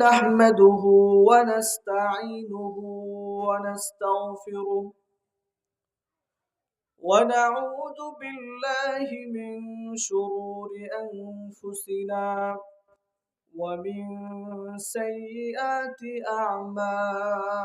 نحمده ونستعينه ونستغفره ونعوذ بالله من شرور أنفسنا ومن سيئات أعمالنا.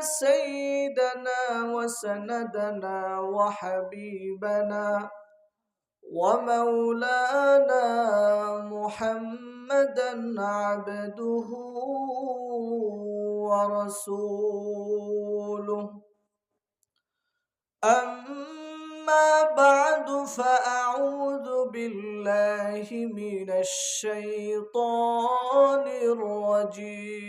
سيدنا وسندنا وحبيبنا ومولانا محمدا عبده ورسوله. أما بعد فأعوذ بالله من الشيطان الرجيم.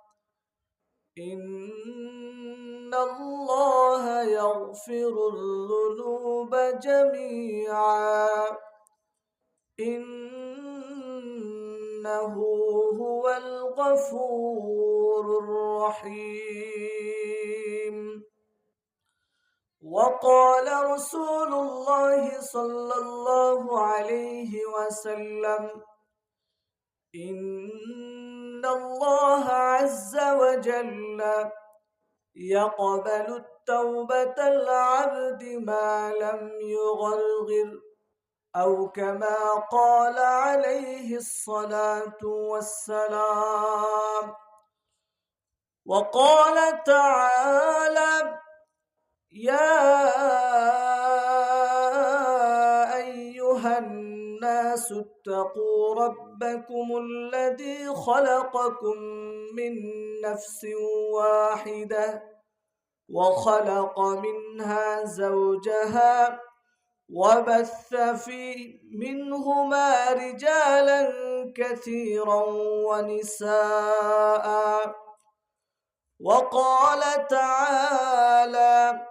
إن الله يغفر الذنوب جميعا. إنه هو الغفور الرحيم. وقال رسول الله صلى الله عليه وسلم إن الله عز وجل. يقبل التوبة العبد ما لم يغرغر أو كما قال عليه الصلاة والسلام. وقال تعالى يا الناس اتقوا ربكم الذي خلقكم من نفس واحدة وخلق منها زوجها وبث في منهما رجالا كثيرا ونساء وقال تعالى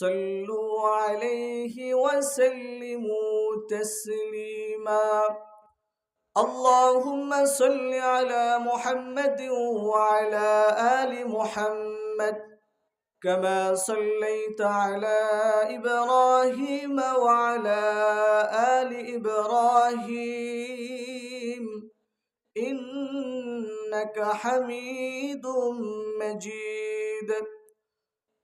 صلوا عليه وسلموا تسليما. اللهم صل على محمد وعلى آل محمد كما صليت على إبراهيم وعلى آل إبراهيم. إنك حميد مجيد.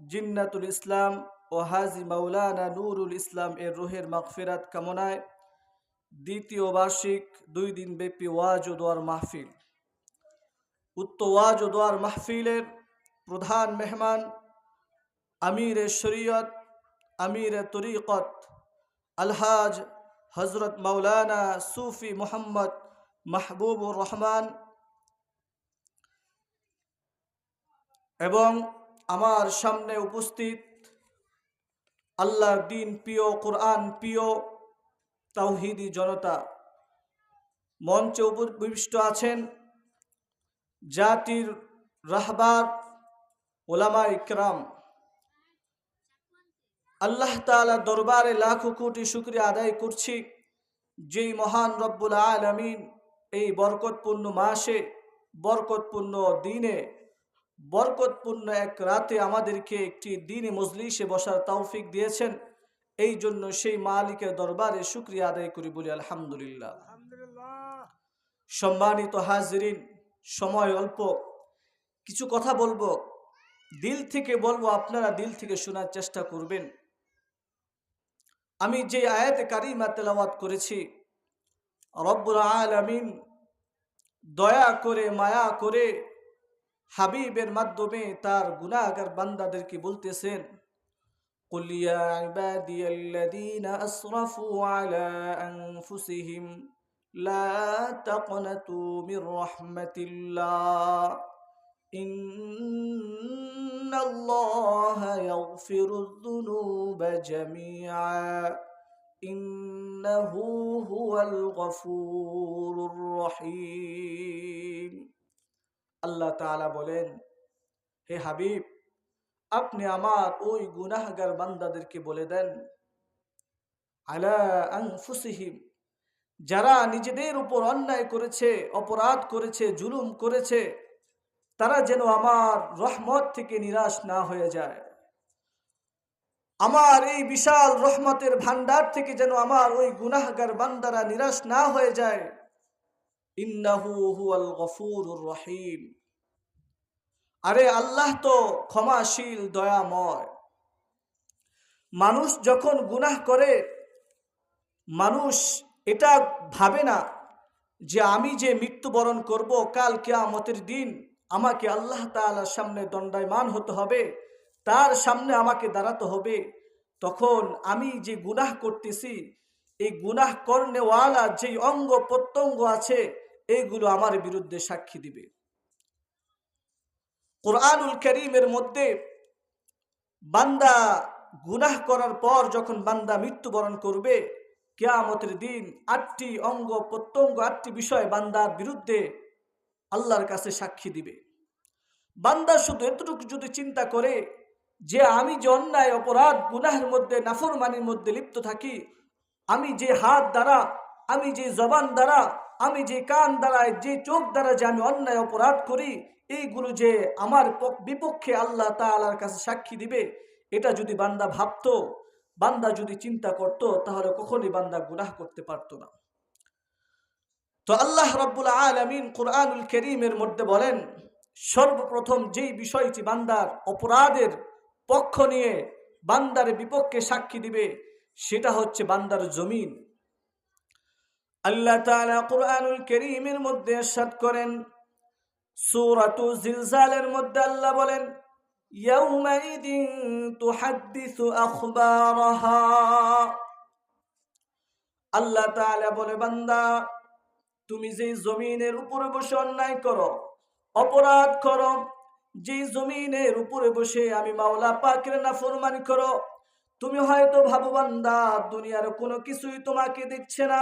জিন্নাতুল ইসলাম ও হাজি মাওলানা নুরুল ইসলাম এর রোহের মাগফিরাত কামনায় দ্বিতীয় বার্ষিক দুই দিন ব্যাপী ওয়াজ ও দোয়ার মাহফিল। উক্ত ওয়াজ ও দোয়ার মাহফিলের প্রধান মেহমান আমির শরীয়ত আমির তরিকত আলহাজ হজরত মাওলানা সুফি মোহাম্মদ মাহবুবুর রহমান এবং আমার সামনে উপস্থিত আল্লাহর দিন প্রিয়, কোরআন প্রিয়, তাওহিদি জনতা মঞ্চে উপবিষ্ট আছেন জাতির রাহবার ওলামা ইকরাম আল্লাহ তালা দরবারে লাখো কোটি শুক্রিয়া আদায় করছি যেই মহান রব্বুল আলমিন এই বরকতপূর্ণ মাসে, বরকতপূর্ণ দিনে বরকতপূর্ণ এক রাতে আমাদেরকে একটি দিনে মজলিসে বসার তৌফিক দিয়েছেন। এই জন্য সেই মালিকের দরবারে শুক্রিয়া আদায় করি বলি আলহামদুলিল্লাহ। সম্মানিত হাজরিন সময় অল্প। কিছু কথা বলব। দিল থেকে বলব আপনারা দিল থেকে শোনার চেষ্টা করবেন। আমি যে আয়াতে কারিমা তেলাওয়াত করেছি রব্বুল আলামিন দয়া করে মায়া করে হাবিবের মাধ্যমে তার গুনাহগার বান্দাদেরকে বলতেছেন قل يا عبادي الذين أسرفوا على أنفسهم لا تقنطوا من رحمة الله إن الله يغفر الذنوب جميعا إنه هو الغفور الرحيم আল্লাহ তাআলা বলেন, হে হাবিব, আপনি আমার ওই গুনাহগার বান্দাদেরকে বলে দেন, আলা যারা নিজেদের উপর অন্যায় করেছে, অপরাধ করেছে, জুলুম করেছে, তারা যেন আমার রহমত থেকে নিরাশ না হয়ে যায়। আমার এই বিশাল রহমতের ভান্ডার থেকে যেন আমার ওই গুনাহগার বান্দারা নিরাশ না হয়ে যায়। ইন্নাহু রহিম। আরে আল্লাহ তো ক্ষমাশীল, দয়াময়। মানুষ যখন গুনাহ করে, মানুষ এটা ভাবে না যে আমি যে মৃত্যুবরণ করব কাল কেয়ামতের দিন, আমাকে আল্লাহ তাআলার সামনে দণ্ডায়মান হতে হবে, তার সামনে আমাকে দাঁড়াতে হবে। তখন আমি যে গুনাহ করতেছি, এই গুনাহ কর্নেওয়ালা যে অঙ্গ প্রত্যঙ্গ আছে এইগুলো আমার বিরুদ্ধে সাক্ষী দিবে। কোরআনুল করিমের মধ্যে বান্দা গুনাহ করার পর যখন বান্দা মৃত্যুবরণ করবে, কেয়ামতের দিন আটটি অঙ্গ, প্রত্যঙ্গ, আটটি বিষয় বান্দার বিরুদ্ধে আল্লাহর কাছে সাক্ষী দিবে। বান্দা শুধু এতটুকু যদি চিন্তা করে যে আমি যে অন্যায়, অপরাধ, গুনাহের মধ্যে, নাফরমানির মধ্যে লিপ্ত থাকি, আমি যে হাত দ্বারা, আমি যে জবান দ্বারা আমি যে কান দ্বারা যে চোখ দ্বারা যে আমি অন্যায় অপরাধ করি, এইগুলো যে আমার বিপক্ষে আল্লাহ তালার কাছে সাক্ষী দিবে, এটা যদি বান্দা ভাবতো, বান্দা যদি চিন্তা করত, তাহলে কখনই বান্দা গুনাহ করতে পারত না। তো আল্লাহ রব্বুল আলমিন কোরআনুল করিমের মধ্যে বলেন, সর্বপ্রথম যেই বিষয়টি বান্দার অপরাধের পক্ষ নিয়ে বান্দার বিপক্ষে সাক্ষী দিবে, সেটা হচ্ছে বান্দার জমিন। আল্লাহ তাআলা কোরআনুল করিমের মধ্যে এরশাদ করেন সূরাতু জিলজালের মধ্যে আল্লাহ বলেন يومئذ تحدث أخبارها আল্লাহ তাআলা বলে বান্দা তুমি যে জমিনের উপরে বসে অন্যায় করো অপরাধ করো যে জমিনের উপরে বসে আমি মাওলা পাকের নাফরমানি করো তুমি হয়তো ভাবো বান্দা দুনিয়ার কোনো কিছুই তোমাকে দেখছে না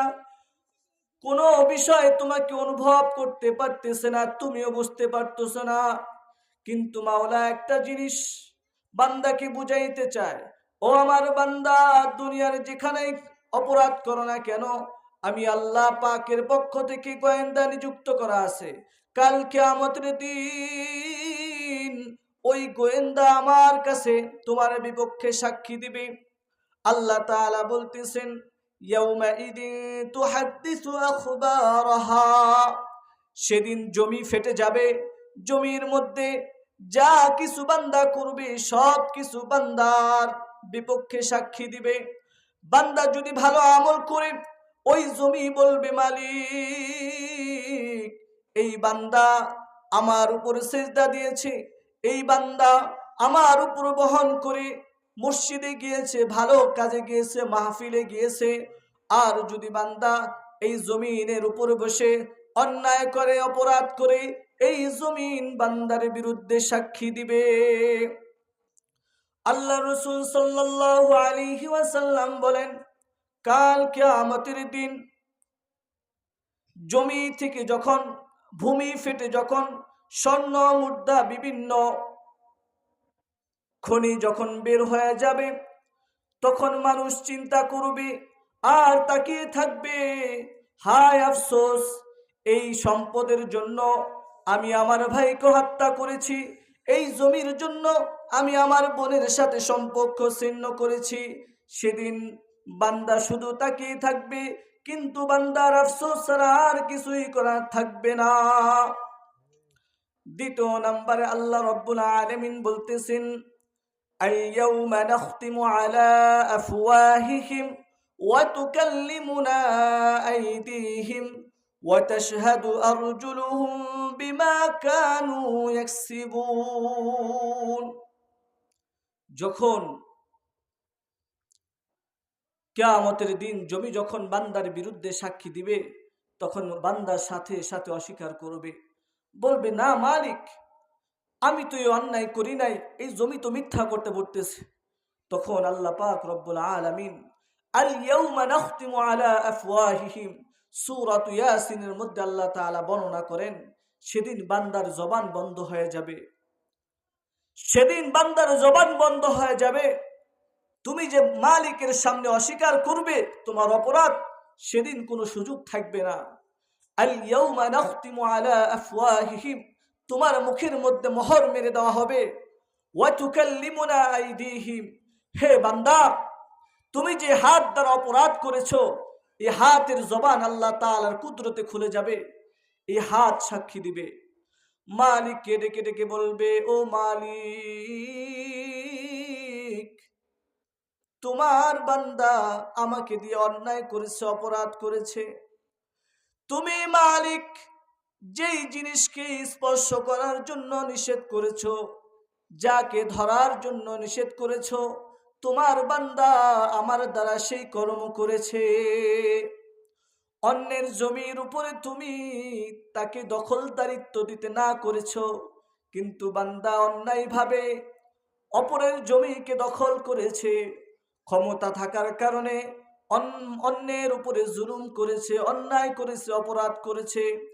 কোনো বিষয় তোমাকে অনুভব করতে পারতেছে না, তুমিও বুঝতে পারতেছ না। কিন্তু মাওলা একটা জিনিস বান্দাকে বুঝাইতে চায়, ও আমার বান্দা, দুনিয়ার যেখানে অপরাধ করো না কেন, আমি আল্লাহ পাকের পক্ষ থেকে গোয়েন্দা নিযুক্ত করা আছে। কালকে আমাদের দিন ওই গোয়েন্দা আমার কাছে তোমার বিপক্ষে সাক্ষী দিবে। আল্লাহ তাআলা বলতেছেন সেদিন জমি ফেটে যাবে, জমির মধ্যে যা কিছু বান্দা করবে, সব কিছু বান্দার বিপক্ষে সাক্ষী দিবে। বান্দা যদি ভালো আমল করে, ওই জমি বলবে, মালিক, এই বান্দা আমার উপর সেজদা দিয়েছে, এই বান্দা আমার উপর বহন করে মসজিদে গিয়েছে, ভালো কাজে গিয়েছে, মাহফিলে গিয়েছে। আর যদি বান্দা এই জমিনের উপরে বসে অন্যায় করে, অপরাধ করে, এই জমিন বান্দার বিরুদ্ধে সাক্ষী দিবে। আল্লাহ রসুল সাল্লাল্লাহু আলাইহি ওয়াসাল্লাম বলেন, কাল কিয়ামতের দিন জমি থেকে যখন, ভূমি ফেটে যখন স্বর্ণ, মুদ্রা, বিভিন্ন খনি যখন বের হয়ে যাবে, তখন মানুষ চিন্তা করবে, আর তাকিয়ে থাকবে? হায় আফসোস, এই সম্পদের জন্য আমি আমার ভাইকে হত্যা করেছি, এই জমির জন্য আমি আমার বোনের সাথে সম্পর্ক ছিন্ন করেছি। সেদিন বান্দা শুধু তাকিয়ে থাকবে, কিন্তু বান্দার আফসোস ছাড়া আর কিছুই করার থাকবে না। দ্বিতীয় নম্বরে আল্লাহ রব্বুল আলমিন বলতেছেন اليوم نختم على أفواههم وتكلمنا أيديهم وتشهد أرجلهم بما كانوا يكسبون যখন কেয়ামতের দিন জমি যখন বান্দার বিরুদ্ধে সাক্ষী দিবে তখন বান্দার সাথে সাথে অস্বীকার করবে বলবে না মালিক আমি তো এই অন্যায় করি নাই, এই জমি তো মিথ্যা করতে পড়তেছে তখন আল্লাহ পাক রব্বুল আলামিন সূরাতু ইয়াসিনের মধ্যে আল্লাহ তাআলা বর্ণনা করেন, সেদিন বান্দার জবান বন্ধ হয়ে যাবে। সেদিন বান্দার জবান বন্ধ হয়ে যাবে। তুমি যে মালিকের সামনে অস্বীকার করবে, তোমার অপরাধ সেদিন কোনো সুযোগ থাকবে না। আল ইয়াউমা নাখতিমু আলা আফওয়াহিহিম। তোমার মুখের মধ্যে মোহর মেরে দেওয়া হবে। হে বান্দা, তুমি যে হাত দ্বারা অপরাধ করেছ এই হাতের জবান আল্লাহ তাআলার কুদরতে খুলে যাবে এই হাত সাক্ষী দিবে। মালিককে ডেকে ডেকে বলবে, ও মালিক, তোমার বান্দা আমাকে দিয়ে অন্যায় করেছে, অপরাধ করেছে। তুমি মালিক যেই জিনিসকে স্পর্শ করার জন্য নিষেধ করেছ, যাকে ধরার জন্য নিষেধ করেছ, তোমার বান্দা আমার দ্বারা সেই কর্ম করেছে। অন্যের জমির উপরে তুমি তাকে দখলদারিত্ব দিতে না করেছ, কিন্তু বান্দা অন্যায়ভাবে অপরের জমিকে দখল করেছে, ক্ষমতা থাকার কারণে অন- অন্যের উপরে জুলুম করেছে, অন্যায় করেছে, অপরাধ করেছে।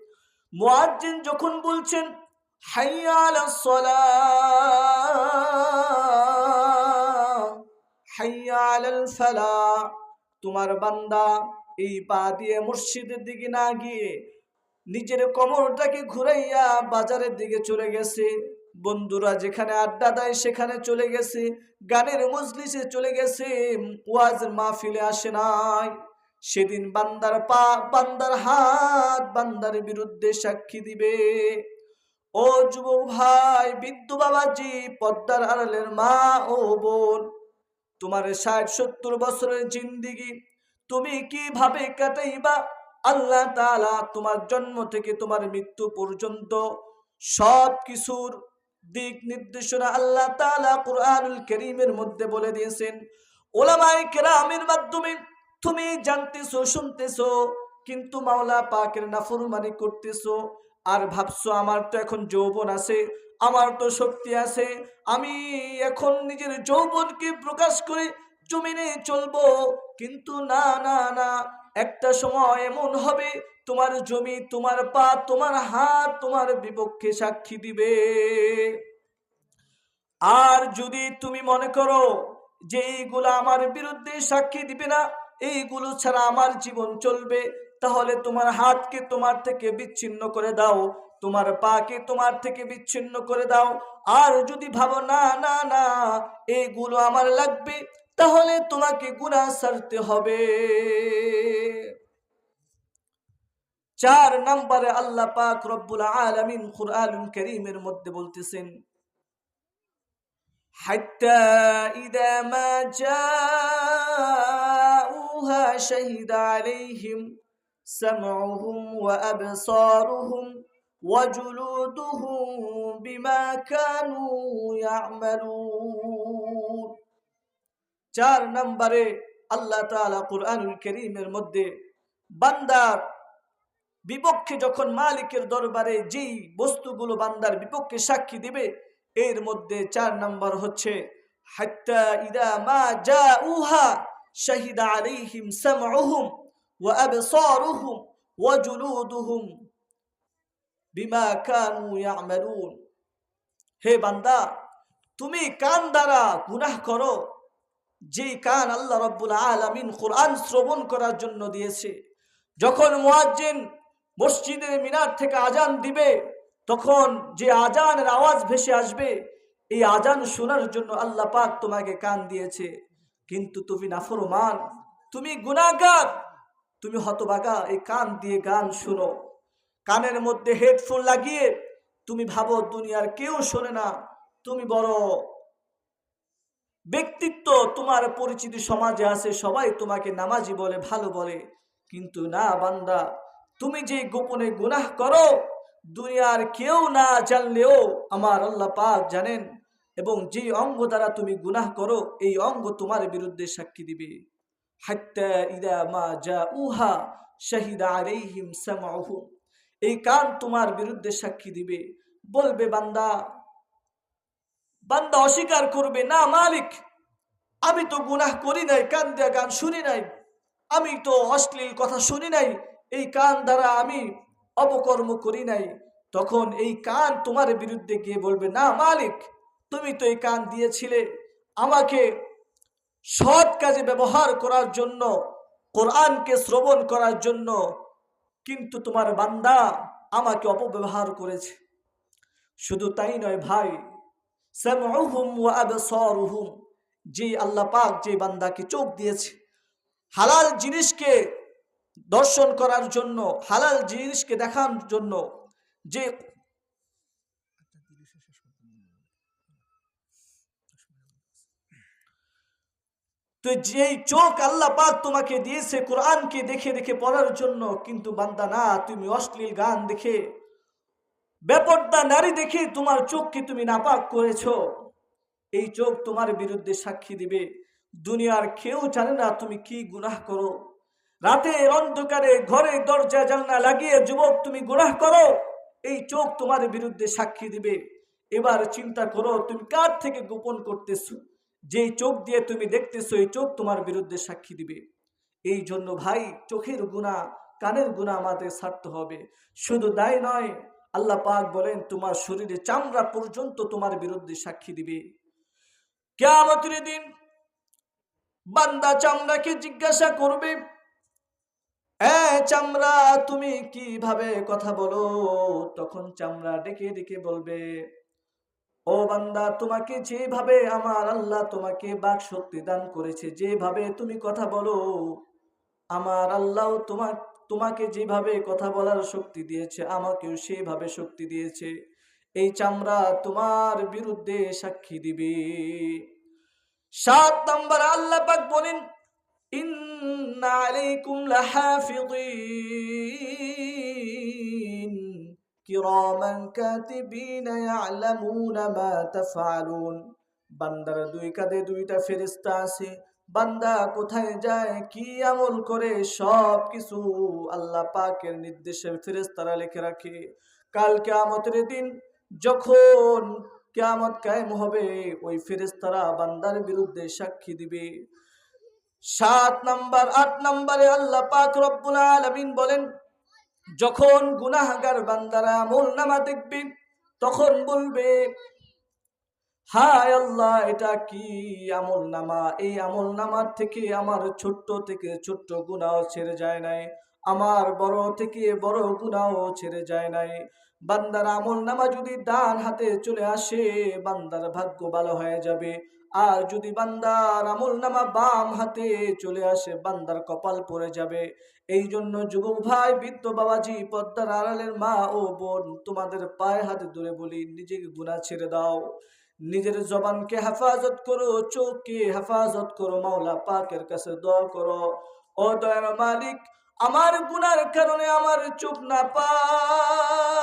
মুয়াজ্জিন যখন বলছেন, হাইয়া আলাস সালাহ হাইয়া তোমার বান্দা এই পা দিয়ে মসজিদের দিকে না গিয়ে নিজের কমরটাকে ঘুরাইয়া বাজারের দিকে চলে গেছে। বন্ধুরা যেখানে আড্ডা দেয় সেখানে চলে গেছে, গানের মজলিসে চলে গেছে ওয়াজ মাহফিলে আসে নাই। সেদিন বান্দার পা বান্দার হাত, বান্দার বিরুদ্ধে সাক্ষী দিবে। ও যুবক ভাই, বিদ্যু বাবাজি, পদ্মার আড়ালের মা ও বোন, তোমার ষাট, সত্তর বছরের জিন্দিগি, তুমি কীভাবে কাটাইবা? আল্লাহ তাআলা তোমার জন্ম থেকে তোমার মৃত্যু পর্যন্ত সব কিছুর দিক নির্দেশনা আল্লাহ তাআলা কুরআনুল কারীমের মধ্যে বলে দিয়েছেন। ওলামায়ে কেরামের মাধ্যমে তুমি জানতেছো, শুনতেছো, কিন্তু মাওলা পাকের নাফরমানি করতেছো। আর ভাবছ, আমার তো এখন যৌবন আছে, আমার তো শক্তি আছে, আমি এখন নিজের যৌবনকে প্রকাশ করে জমিনে চলবো। কিন্তু না না না, একটা সময় এমন হবে, তোমার জমি, তোমার পা, তোমার হাত তোমার বিপক্ষে সাক্ষী দিবে। আর যদি তুমি মনে করো যে এইগুলো আমার বিরুদ্ধে সাক্ষী দিবে না এইগুলো ছাড়া আমার জীবন চলবে তাহলে তোমার হাতকে তোমার থেকে বিচ্ছিন্ন করে দাও তোমার পাকে তোমার থেকে বিচ্ছিন্ন করে দাও আর যদি ভাবো না না না এইগুলো আমার লাগবে তাহলে তোমাকে গুনাহ সারতে হবে চার নম্বরে আল্লাহ পাক রব্বুল আলামিন কুরআনুল কারীমের মধ্যে বলতেছেন حتى إذا ما جاءوها شهد عليهم سمعهم وأبصارهم وجلودهم بما كانوا يعملون চার নম্বরে আল্লাহ তাআলা কুরআনুল কারীমের মধ্যে বান্দার বিপক্ষে যখন মালিকের দরবারে যেই বস্তুগুলো বান্দার বিপক্ষে সাক্ষী দিবে এর মধ্যে চার নম্বর হচ্ছে হাত্তা ইদা মা জাউহা শাহিদা সামউহুম ওয়া আবসারুহুম ওয়া জুলুদুহুম বিমা কানু ইয়ামালুন। হে বান্দা, তুমি কান দ্বারা গুনাহ করো যে কান আল্লাহ রব্বুল আলামিন কোরআন শ্রবণ করার জন্য দিয়েছে। যখন মুয়াজ্জিন মসজিদের মিনার থেকে আজান দিবে, তখন যে আজানের আওয়াজ ভেসে আসবে, এই আজান শোনার জন্য আল্লাহ পাক তোমাকে কান দিয়েছে। কিন্তু তুমি নাফরমান, তুমি গুনাহগার, তুমি হতবাগা এই কান দিয়ে গান শুনো। কানের মধ্যে হেডফোন লাগিয়ে তুমি ভাবো দুনিয়ার কেউ শোনে না। তুমি বড় ব্যক্তিত্ব, তোমার পরিচিতি সমাজে আছে, সবাই তোমাকে নামাজি বলে, ভালো বলে। কিন্তু না বান্দা, তুমি যে গোপনে গুনাহ করো, দুনিয়ার কেউ না জানলেও আমার আল্লাহ পাক জানেন এবং যে অঙ্গ দ্বারা তুমি গুনাহ করো, এই অঙ্গ তোমার বিরুদ্ধে সাক্ষী দিবে। এই কান তোমার বিরুদ্ধে সাক্ষী দিবে। বলবে, বান্দা বান্দা অস্বীকার করবে, না মালিক, আমি তো গুনাহ করি নাই, কান দেয়া গান শুনি নাই, আমি তো অশ্লীল কথা শুনি নাই, এই কান দ্বারা আমি অপকর্ম করি নাই। তখন এই কান তোমার বিরুদ্ধে গিয়ে বলবে, না মালিক তুমি তো এই কান দিয়েছিলে। আমাকে সৎ কাজে ব্যবহার করার জন্য, কোরআনকে শ্রবণ করার জন্য, কিন্তু তোমার বান্দা আমাকে অপব্যবহার করেছে। শুধু তাই নয় ভাই যে আল্লাহ পাক যে বান্দাকে চোখ দিয়েছে। হালাল জিনিসকে দর্শন করার জন্য, হালাল জিনিসকে দেখার জন্য, যে তো যেই চোখ আল্লাহ পাক তোমাকে দিয়েছে কোরআনকে দেখে দেখে পড়ার জন্য, কিন্তু বান্দা না, তুমি অশ্লীল গান দেখে, বেপর্দা নারী দেখে তোমার চোখকে তুমি নাপাক করেছ। এই চোখ তোমার বিরুদ্ধে সাক্ষী দিবে। দুনিয়ার কেউ জানে না তুমি কি গুনাহ করো। রাতে অন্ধকারে ঘরে দরজা জানলা লাগিয়ে যুবক তুমি গুনাহ করো। এই চোখ তোমার বিরুদ্ধে সাক্ষী দিবে। এবার চিন্তা করো, তুমি কার থেকে গোপন করতেছো? যেই চোখ দিয়ে তুমি দেখতেছো, এই চোখ তোমার বিরুদ্ধে সাক্ষী দিবে। এই জন্য ভাই, চোখের গুণা কানের গুণা আমাদের ছাড়তে হবে। শুধু দায় নয়, আল্লাহ পাক বলেন, তোমার শরীরে চামড়া পর্যন্ত তোমার বিরুদ্ধে সাক্ষী দিবে। কেমতের দিন বান্দা চামড়াকে জিজ্ঞাসা করবে চামড়া, তুমি কীভাবে কথা বলো? তখন চামড়া ডেকে ডেকে বলবে ও বান্দা, তোমাকে যেভাবে আমার আল্লাহ তোমাকে বাক শক্তি দান করেছে, যেভাবে তুমি কথা বলো, আমার আল্লাহ তোমার তোমাকে যেভাবে কথা বলার শক্তি দিয়েছে, আমাকেও সেভাবে শক্তি দিয়েছে। এই চামড়া তোমার বিরুদ্ধে সাক্ষী দিবে। সাত নম্বর আল্লাহ পাক বলেন, ইন্না আলাইকুম লাহাফিযিন। কিরামান কাতিবিন ইয়ালামুনা মা তাফআলুন বান্দার দুই কাঁধে দুইটা ফেরেশতা আছে। বান্দা কোথায় যায়, কি আমল করে সব কিছু আল্লাহ পাকের নির্দেশে ফেরেশতারা লিখে রাখে। কাল কিয়ামতের দিন যখন কিয়ামত কায়েম হবে, ওই ফেরেশতারা বান্দার বিরুদ্ধে সাক্ষী দিবে। সাত নাম্বার, আট নম্বরে আল্লাহ পাক রব্বুল আলামিন বলেন যখন গুনাহগার বান্দারা আমল নামা দেখবে, তখন বলবে, হায় আল্লাহ, এটা কি আমল নামা? এই আমল নামার থেকে আমার ছোট্ট থেকে ছোট্ট গুনাও ছেড়ে যায় নাই। আমার বড় থেকে বড় গুনাও ছেড়ে যায় নাই। বান্দার আমল নামা যদি ডান হাতে চলে আসে, বান্দার ভাগ্য ভালো হয়ে যাবে। আর যদি বান্দার আমল নামা বাম হাতে চলে আসে, বান্দার কপাল পড়ে যাবে। এই জন্য যুবক ভাই, বৃদ্ধ বাবাজি, পদ্মার আড়ালের মা ও বোন, তোমাদের পায়ে হাতে ধরে বলি নিজেকে গুণা ছেড়ে দাও। নিজের জবানকে হেফাজত করো, চোখকে হেফাজত করো, মাওলা পাকের কাছে দোয়া করো। ও দয়ার মালিক, আমার গুনার কারণে আমার চোখ না পাক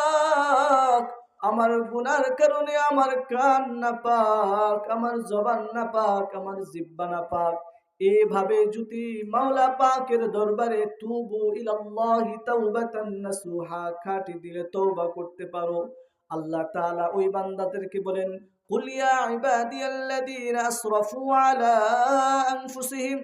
আমার গুনার কারণে আমার কান না পাক আমার জবান না পাক আমার জিব্বা না পাক এভাবে যদি মাওলা পাকের দরবারে তুবু ইলাল্লাহি তাওবাতান নাসুহা খাটি দিলে তওবা করতে পারো আল্লাহ তাআলা ওই বান্দাদেরকে বলেন قل يا عبادي الذين أسرفوا على أنفسهم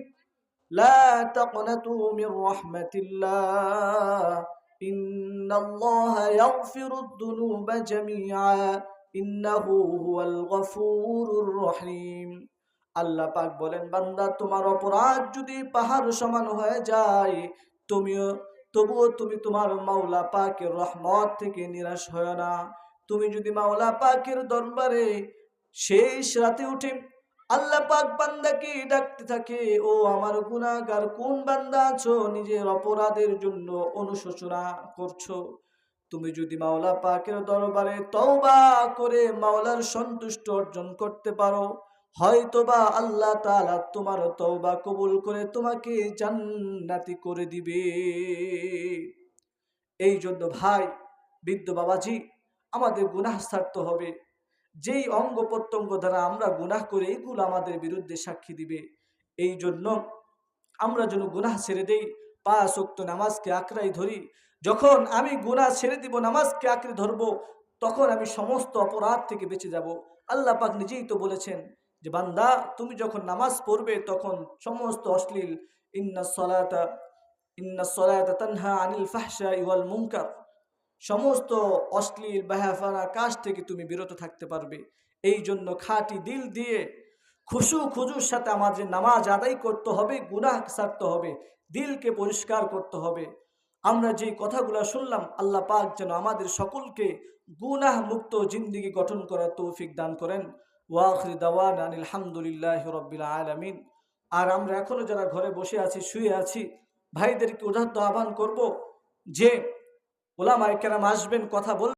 لا تقنطوا من رحمة الله إن الله يغفر الذنوب جميعا إنه هو الغفور الرحيم আল্লাহ পাক বলেন বান্দা তোমার অপরাধ যদি পাহাড় সমান হয়ে যায় তুমিও তবুও তুমি তোমার মাওলা পাকের রহমত থেকে নিরাশ হয় না তুমি যদি মাওলা পাকের দরবারে শেষ রাতে উঠে আল্লাহ পাক বান্দাকে ডাকতে থাকে, ও আমার গুনাহগার, কোন বান্দা আছো? নিজের অপরাধের জন্য অনুশোচনা করছ। তুমি যদি মাওলা পাকের দরবারে তওবা করে মাওলার সন্তুষ্ট অর্জন করতে পারো, হয়তোবা আল্লাহ তাআলা তোমার তওবা কবুল করে তোমাকে জান্নাতি করে দিবে। এই জন্য ভাই, বৃদ্ধ বাবাজি, আমাদের গুনাহ ছাড়তে হবে। যেই অঙ্গ প্রত্যঙ্গ দ্বারা আমরা গুনাহ করে এইগুলো আমাদের বিরুদ্ধে সাক্ষী দিবে। এই জন্য আমরা যেন গুনাহ ছেড়ে দেই, পাঁচ ওয়াক্ত নামাজকে আঁকড়াই ধরি। যখন আমি গুনাহ ছেড়ে দিব, নামাজকে আঁকড়ে ধরবো, তখন আমি সমস্ত অপরাধ থেকে বেঁচে যাব। আল্লাহ পাক নিজেই তো বলেছেন যে, বান্দা, তুমি যখন নামাজ পড়বে, তখন সমস্ত অশ্লীল ইন্না সলাতা ইন্না সলাতা তানহা আনিল ফাহশা ইওয়াল মুনকার। সমস্ত অশ্লীল বাহাফানা কাজ থেকে তুমি বিরত থাকতে পারবে। এই জন্য খাঁটি দিল দিয়ে খুশু খুজুর সাথে আমাদের নামাজ আদায় করতে হবে, গুনাহ সারতে হবে, দিলকে পরিষ্কার করতে হবে। আমরা যে কথাগুলো শুনলাম, আল্লাহ পাক যেন আমাদের সকলকে গুনাহ মুক্ত জিন্দিগি গঠন করার তৌফিক দান করেন। ওয়াখরি দাওয়ান আলহামদুলিল্লাহ রব্বিল আলমিন। আর আমরা এখনও যারা ঘরে বসে আছি, শুয়ে আছি, ভাইদেরকে উদাহরণ আহ্বান করব যে ওলামায় কেরাম আসবেন কথা বল